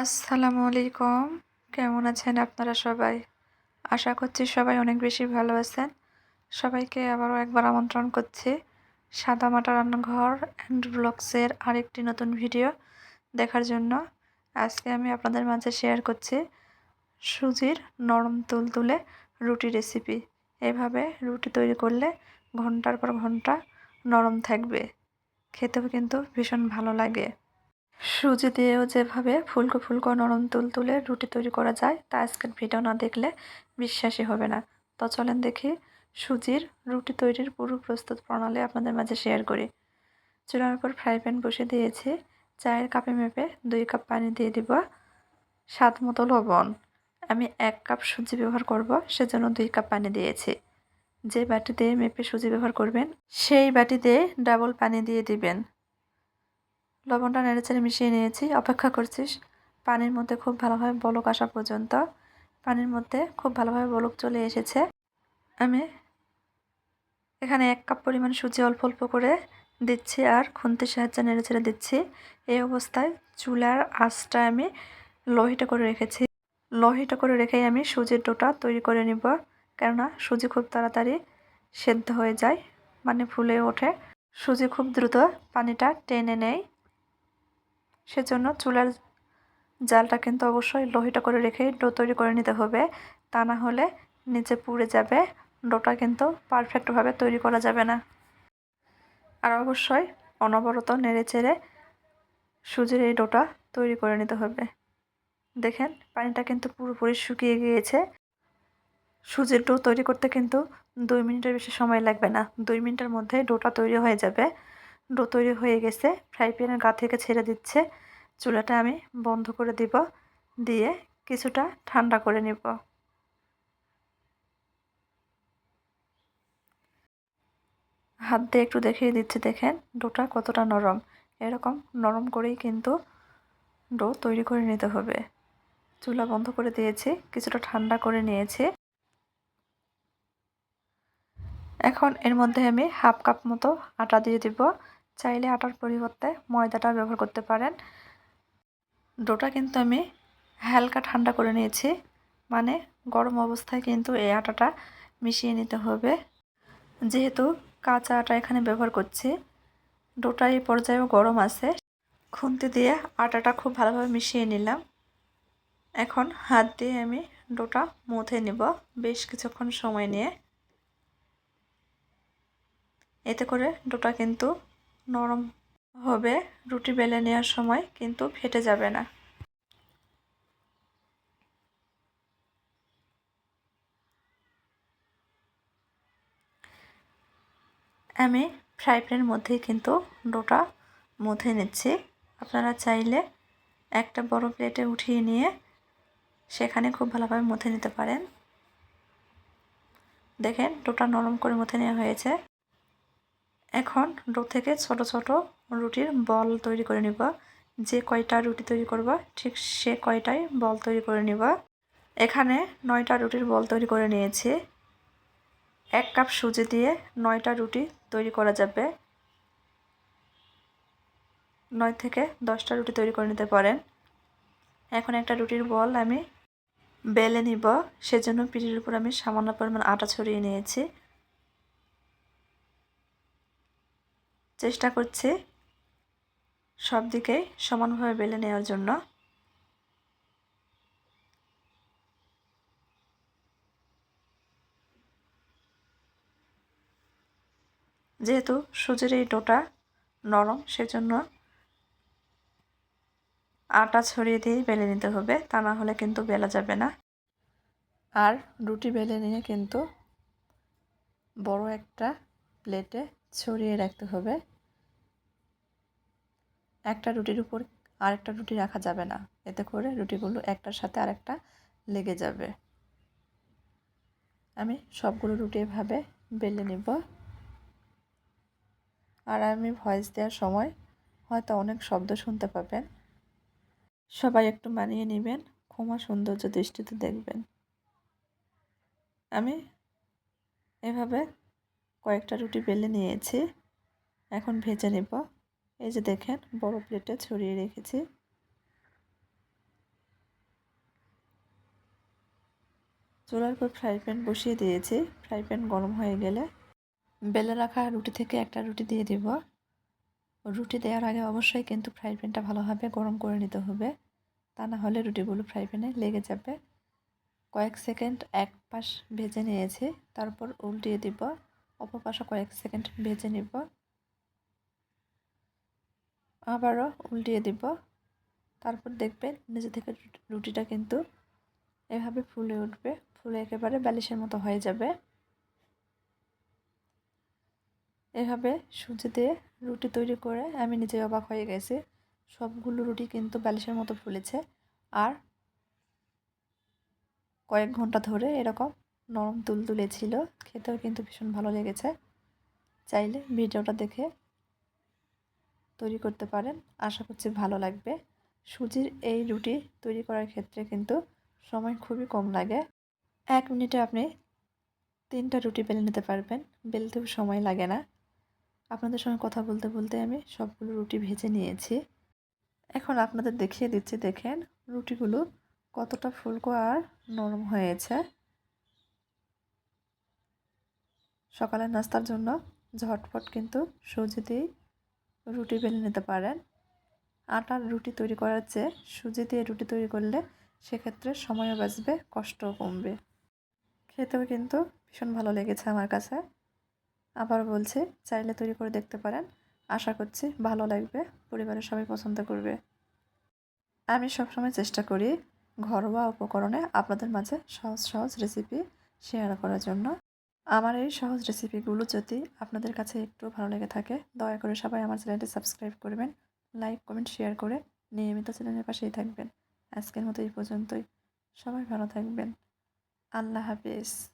আসসালামু আলাইকুম। কেমন আছেন আপনারা সবাই? আশা করছি সবাই অনেক বেশি ভালো আছেন। সবাইকে আবারও একবার আমন্ত্রণ করছি সাদা মাটা রান্নাঘর অ্যান্ড ব্লগসের আরেকটি নতুন ভিডিও দেখার জন্য। আজকে আমি আপনাদের মাঝে শেয়ার করছি সুজির নরম তুলতুলে রুটি রেসিপি এভাবে রুটি তৈরি করলে ঘণ্টার পর ঘণ্টা নরম থাকবে। খেতেও কিন্তু ভীষণ ভালো লাগে। সুজি দিয়েও যেভাবে ফুলকো ফুলকো নরম তুল তুলে রুটি তৈরি করা যায়, তা আজকের ভিডিও না দেখলে বিশ্বাসই হবে না। তো চলেন দেখি সুজির রুটি তৈরির পুরো প্রস্তুত প্রণালী আপনাদের মাঝে শেয়ার করি। চুলার উপর ফ্রাই প্যান বসে দিয়েছি। চায়ের কাপে মেপে দুই কাপ পানি দিয়ে দিব স্বাদ মতো লবণ। আমি এক কাপ সুজি ব্যবহার করব, সেজন্য দুই কাপ পানি দিয়েছি। যে বাটিতে মেপে সুজি ব্যবহার করবেন, সেই বাটিতে ডাবল পানি দিয়ে দিবেন। লবণটা নেড়েচেড়ে মিশিয়ে নিয়েছি, অপেক্ষা করছিস। পানির মধ্যে খুব ভালোভাবে বলক আসা পর্যন্ত। পানির মধ্যে খুব ভালোভাবে বলক চলে এসেছে। আমি এখানে এক কাপ পরিমাণ সুজি অল্প অল্প করে দিচ্ছি আর খুন্তির সাহায্যে নেড়েচেড়ে দিচ্ছি। এই অবস্থায় চুলার আঁচটা আমি লোহিটা করে রেখেছি। লোহিটা করে রেখেই আমি সুজির ডোটা তৈরি করে নিব, কেননা সুজি খুব তাড়াতাড়ি সেদ্ধ হয়ে যায় মানে ফুলে ওঠে। সুজি খুব দ্রুত পানিটা টেনে নেয়। সেজন্য চুলার জালটা কিন্তু অবশ্যই লোহিটা করে রেখেই ডো তৈরি করে নিতে হবে। তা না হলে নিচে পুড়ে যাবে। ডোটা কিন্তু পারফেক্টভাবে তৈরি করা যাবে না। আর অবশ্যই অনবরত নেড়ে চেড়ে সুজির এই ডোটা তৈরি করে নিতে হবে। দেখেন, পানিটা কিন্তু পুরোপুরি শুকিয়ে গিয়েছে। সুজির ডো তৈরি করতে কিন্তু দুই মিনিটের বেশি সময় লাগবে না। দুই মিনিটের মধ্যে ডোটা তৈরি হয়ে যাবে। ডো তৈরি হয়ে গেছে। ফ্রাই প্যানের গা থেকে ছেড়ে দিচ্ছে। চুলাটা আমি বন্ধ করে দিব। দিয়ে কিছুটা ঠান্ডা করে নিব। হাত দিয়ে একটু দেখিয়ে দিচ্ছি, দেখেন। ডোটা কতটা নরম। এরকম নরম করেই কিন্তু ডো তৈরি করে নিতে হবে। চুলা বন্ধ করে দিয়েছি, কিছুটা ঠান্ডা করে নিয়েছি। এখন এর মধ্যে আমি হাফ কাপ মতো আটা দিয়ে দিব। চাইলে আটার পরিবর্তে ময়দাটা ব্যবহার করতে পারেন। ডোটা কিন্তু আমি হালকা ঠান্ডা করে নিয়েছি। মানে গরম অবস্থায় কিন্তু এই আটাটা মিশিয়ে নিতে হবে। যেহেতু কাঁচা আটা এখানে ব্যবহার করছি, ডোটা এই পর্যায়েও গরম আছে। খুন্তি দিয়ে আটাটা খুব ভালোভাবে মিশিয়ে নিলাম। এখন হাত দিয়ে আমি ডোটা মুথে নিব বেশ কিছুক্ষণ সময় নিয়ে। এতে করে ডোটা কিন্তু নরম হবে, রুটি বেলে নেওয়ার সময় কিন্তু ফেটে যাবে না। আমি ফ্রাই প্যানের মধ্যেই কিন্তু ডোটা মুথে নিচ্ছি। আপনারা চাইলে একটা বড় প্লেটে উঠিয়ে নিয়ে সেখানে খুব ভালোভাবে মুথে নিতে পারেন। দেখেন, ডোটা নরম করে মুথে নেওয়া হয়েছে। এখন ডো থেকে ছোট ছোট রুটির বল তৈরি করে নিব। যে কয়টা রুটি তৈরি করবা, ঠিক সে কয়টাই বল তৈরি করে নিব। এখানে নয়টা রুটির বল তৈরি করে নিয়েছি। এক কাপ সুজি দিয়ে নয়টা রুটি তৈরি করা যাবে। নয় থেকে দশটা রুটি তৈরি করে নিতে পারেন। এখন একটা রুটির বল আমি বেলে নিব। সেজন্য পিঠির উপর আমি সামান্য পরিমাণ আটা ছড়িয়ে নিয়েছি। চেষ্টা করছি সব দিকেই সমানভাবে বেলে নেওয়ার জন্য। যেহেতু সুজির এই ডোটা নরম, সেজন্য আটা ছড়িয়ে দিয়ে বেলে নিতে হবে, তা না হলে কিন্তু বেলা যাবে না। আর রুটি বেলে নিয়ে কিন্তু বড় একটা প্লেটে ছড়িয়ে রাখতে হবে। একটা রুটির উপর আরেকটা রুটি রাখা যাবে না। এতে করে রুটিগুলো একটার সাথে আরেকটা লেগে যাবে। আমি সবগুলো রুটি এভাবে বেলে নেব। আর আমি ভয়েস দেওয়ার সময় হয়তো অনেক শব্দ শুনতে পাবেন। সবাই একটু মানিয়ে নেবেন, ক্ষমা সৌন্দর্য দৃষ্টিতে দেখবেন। আমি এভাবে কয়েকটা রুটি বেলে নিয়েছি। এখন ভেজে নেব। এই যে দেখেন, বড় প্লেটটা ছড়িয়ে রেখেছি। চুলার পর ফ্রাই প্যান বসিয়ে দিয়েছি। ফ্রাই প্যান গরম হয়ে গেলে বেলে রাখা রুটি থেকে একটা রুটি দিয়ে দিব। রুটি দেওয়ার আগে অবশ্যই কিন্তু ফ্রাই প্যানটা ভালোভাবে গরম করে নিতে হবে। তা না হলে রুটিগুলো ফ্রাই প্যানে লেগে যাবে। কয়েক সেকেন্ড এক পাশ ভেজে নিয়েছি। তারপর উল্টিয়ে দিব। অপর পাশে কয়েক সেকেন্ড ভেজে নিব। আবারও উল্টিয়ে দিব। তারপর দেখবেন নিজে থেকে রুটিটা কিন্তু এভাবে ফুলে উঠবে, ফুলে একেবারে বালিশের মতো হয়ে যাবে। এভাবে সুজি দিয়ে রুটি তৈরি করে আমি নিজে অবাক হয়ে গেছি, সবগুলো রুটি কিন্তু বালিশের মতো ফুলেছে। আর কয়েক ঘণ্টা ধরে এরকম নরম তুলতুলে ছিল, খেতেও কিন্তু ভীষণ ভালো লেগেছে। চাইলে ভিডিওটা দেখে তৈরি করতে পারেন। আশা করছি ভালো লাগবে। সুজির এই রুটি তৈরি করার ক্ষেত্রে কিন্তু সময় খুবই কম লাগে। এক মিনিটে আপনি তিনটা রুটি বেলে নিতে পারবেন। বেলতেও সময় লাগে না। আপনাদের সঙ্গে কথা বলতে বলতে আমি সবগুলো রুটি ভেজে নিয়েছি। এখন আপনাদের দেখিয়ে দিচ্ছি, দেখেন রুটিগুলো কতটা ফুলকো আর নরম হয়েছে। সকালের নাস্তার জন্য ঝটপট কিন্তু সুজি দিয়েই রুটি বেলে নিতে পারেন। আটার রুটি তৈরি করার চেয়ে সুজি দিয়ে রুটি তৈরি করলে সেক্ষেত্রে সময়ও বাঁচবে, কষ্টও কমবে। খেতেও কিন্তু ভীষণ ভালো লেগেছে আমার কাছে। আবার বলছি, চাইলে তৈরি করে দেখতে পারেন। আশা করছি ভালো লাগবে, পরিবারের সবাই পছন্দ করবে। আমি সবসময় চেষ্টা করি ঘরোয়া উপকরণে আপনাদের মাঝে সহজ সহজ রেসিপি শেয়ার করার জন্য। আমার এই সহজ রেসিপিগুলো যদি আপনাদের কাছে একটু ভালো লেগে থাকে, দয়া করে সবাই আমার চ্যানেলটি সাবস্ক্রাইব করবেন লাইক কমেন্ট শেয়ার করে নিয়মিত চ্যানেলের পাশেই থাকবেন। আজকের মতো এই পর্যন্তই। সবাই ভালো থাকবেন। আল্লাহ হাফিজ।